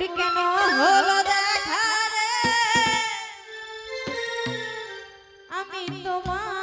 মোর কেন? হলো দেখা রে। আমি তোমার